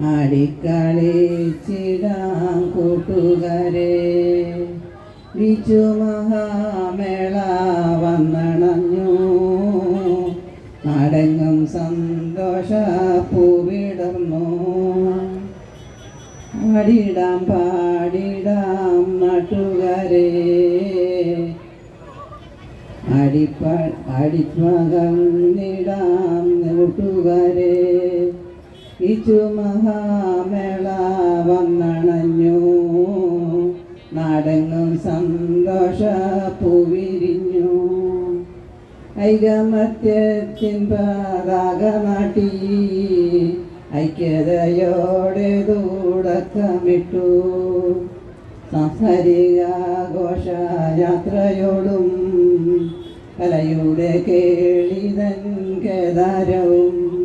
ആടിക്കളിച്ചിടാം കൂട്ടുകാരെ. വിജു മഹാമേള വന്നണഞ്ഞു. നാടെങ്ങും സന്തോഷ പൂവിടർന്നു ആടിടാം പാടിടാം നാട്ടുകാരെ. അടിപ്പ അടിപ്പകന്നിടാം കൂട്ടുകാരെ ഇച്ചു മഹാമേള വന്നണഞ്ഞു നാടെങ്ങും സന്തോഷ പൂവിരിഞ്ഞു ഐകമത്യത്തിൻ പതാക നാട്ടി ഐക്യതയോടെ തുടക്കമിട്ടു സാംസ്കാരിക ഘോഷയാത്രയോടും കലയുടെ കേളിതൻ കേദാരവും.